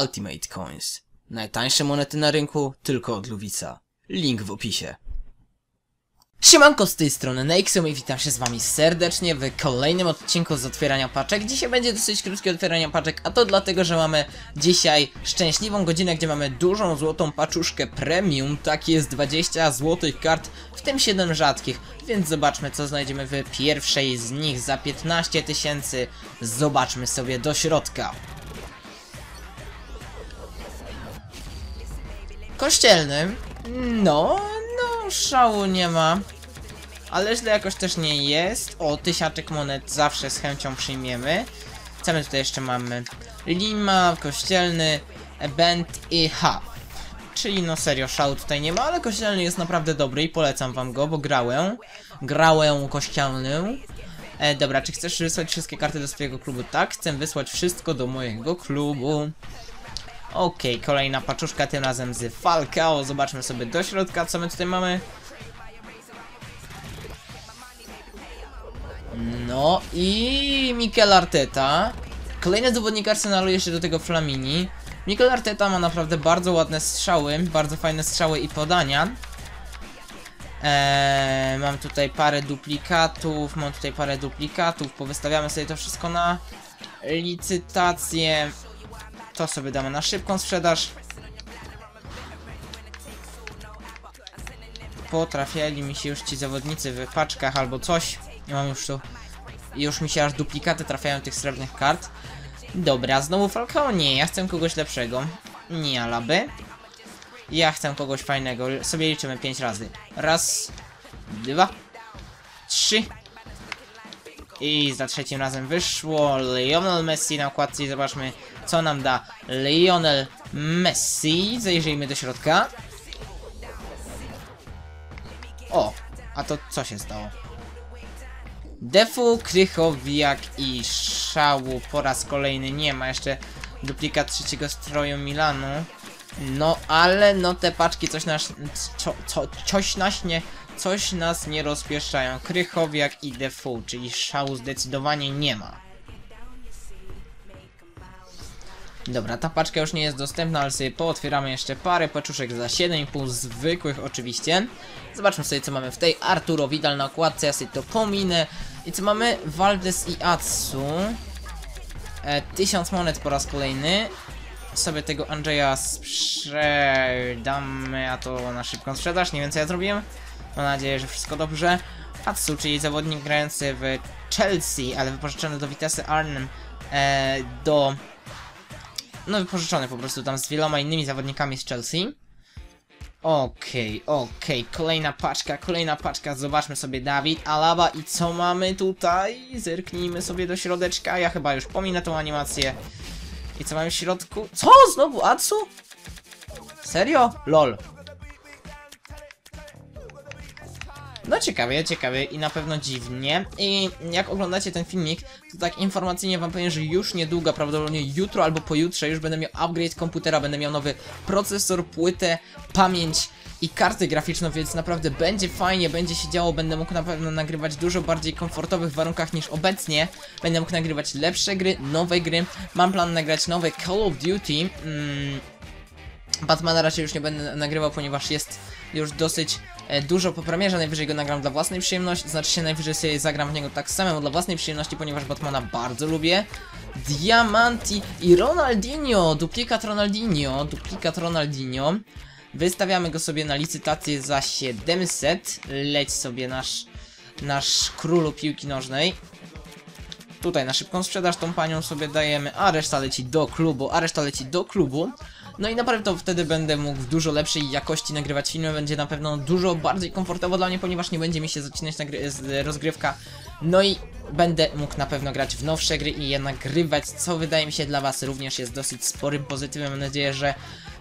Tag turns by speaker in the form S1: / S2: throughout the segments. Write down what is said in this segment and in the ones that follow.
S1: Ultimate Coins. Najtańsze monety na rynku, tylko od Luwica. Link w opisie. Siemanko z tej strony Nexum i witam się z wami serdecznie w kolejnym odcinku z otwierania paczek. Dzisiaj będzie dosyć krótkie otwieranie paczek, a to dlatego, że mamy dzisiaj szczęśliwą godzinę, gdzie mamy dużą złotą paczuszkę premium. Tak jest 20 złotych kart, w tym 7 rzadkich. Więc zobaczmy co znajdziemy w pierwszej z nich za 15 tysięcy. Zobaczmy sobie do środka. Kościelny. No, no, szału nie ma. Ale źle jakoś też nie jest. O, tysiaczek monet zawsze z chęcią przyjmiemy. Co my tutaj jeszcze mamy? Lima, kościelny, Bent i H. Czyli no serio, szału tutaj nie ma, ale kościelny jest naprawdę dobry i polecam wam go, bo grałem. Grałem kościelny. E, dobra, czy chcesz wysłać wszystkie karty do swojego klubu? Tak, chcę wysłać wszystko do mojego klubu. Okej, kolejna paczuszka, tym razem z Falcao. Zobaczmy sobie do środka, co my tutaj mamy. No i Mikel Arteta. Kolejny zawodnik Arsenalu jeszcze do tego Flamini. Mikel Arteta ma naprawdę bardzo ładne strzały, bardzo fajne strzały i podania. Eee, mam tutaj parę duplikatów, mam tutaj parę duplikatów, powystawiamy sobie to wszystko na licytację. To sobie damy na szybką sprzedaż. Potrafiali mi się już ci zawodnicy w paczkach albo coś. Nie mam już tu. Już mi się aż duplikaty trafiają tych srebrnych kart. Dobra, znowu Falcao? Nie, ja chcę kogoś lepszego. Nie, Alaby. Ja chcę kogoś fajnego. Sobie liczymy 5 razy. Raz, dwa, trzy. I za trzecim razem wyszło Lionel Messi na okładce i zobaczmy co nam da Lionel Messi. Zajrzyjmy do środka. O, a to co się stało? Defu, Krychowiak i Szału po raz kolejny nie ma jeszcze duplikat trzeciego stroju Milanu. No ale no te paczki coś nas, co, co, coś nas nie, coś nas nie rozpieszczają. Krychowiak i Defu, czyli Szału zdecydowanie nie ma. Dobra, ta paczka już nie jest dostępna, ale sobie pootwieramy jeszcze parę paczuszek za 7,5 zwykłych oczywiście. Zobaczmy sobie co mamy w tej. Arturo Vidal na okładce, ja sobie to pominę. I co mamy? Valdes i Atsu. E, 1000 monet po raz kolejny. Sobie tego Andrzeja sprzedamy, a to na szybką sprzedaż. Nie wiem co ja zrobiłem. Mam nadzieję, że wszystko dobrze. Atsu, czyli zawodnik grający w Chelsea, ale wypożyczony do Vitesse Arnhem e, do no wypożyczony po prostu tam z wieloma innymi zawodnikami z Chelsea. Okej, okay, okej, okay. kolejna paczka, kolejna paczka, zobaczmy sobie Dawid, Alaba i co mamy tutaj? Zerknijmy sobie do środeczka, ja chyba już pominę tą animację. I co mamy w środku? Co? Znowu Atsu? Serio? LOL. No ciekawie, ciekawie i na pewno dziwnie. I jak oglądacie ten filmik, to tak informacyjnie wam powiem, że już niedługo, prawdopodobnie jutro albo pojutrze już będę miał upgrade komputera, będę miał nowy procesor, płytę, pamięć i kartę graficzną, więc naprawdę będzie fajnie, będzie się działo, będę mógł na pewno nagrywać dużo bardziej komfortowych warunkach niż obecnie. Będę mógł nagrywać lepsze gry, nowe gry. Mam plan nagrać nowe Call of Duty. Mm, Batmana raczej już nie będę nagrywał, ponieważ jest już dosyć e, dużo po premierze, najwyżej go nagram dla własnej przyjemności, znaczy się najwyżej sobie zagram w niego tak samemu dla własnej przyjemności, ponieważ Batmana bardzo lubię. Diamanti i Ronaldinho, duplikat Ronaldinho, duplikat Ronaldinho. Wystawiamy go sobie na licytację za 700, leć sobie nasz, nasz królu piłki nożnej. Tutaj na szybką sprzedaż tą panią sobie dajemy, a reszta leci do klubu, a reszta leci do klubu. No i naprawdę to wtedy będę mógł w dużo lepszej jakości nagrywać filmy, będzie na pewno dużo bardziej komfortowo dla mnie, ponieważ nie będzie mi się zacinać rozgrywka. No i będę mógł na pewno grać w nowsze gry i je nagrywać, co wydaje mi się dla was również jest dosyć sporym pozytywem. Mam nadzieję, że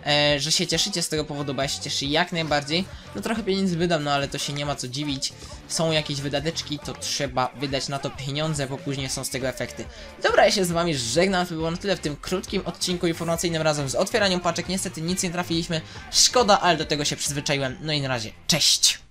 S1: e, że się cieszycie z tego powodu, bo ja się cieszę jak najbardziej. No trochę pieniędzy wydam, no ale to się nie ma co dziwić. Są jakieś wydateczki, to trzeba wydać na to pieniądze, bo później są z tego efekty. Dobra, ja się z wami żegnam, to było na tyle w tym krótkim odcinku informacyjnym razem z otwieraniem paczek. Niestety nic nie trafiliśmy, szkoda, ale do tego się przyzwyczaiłem. No i na razie, cześć!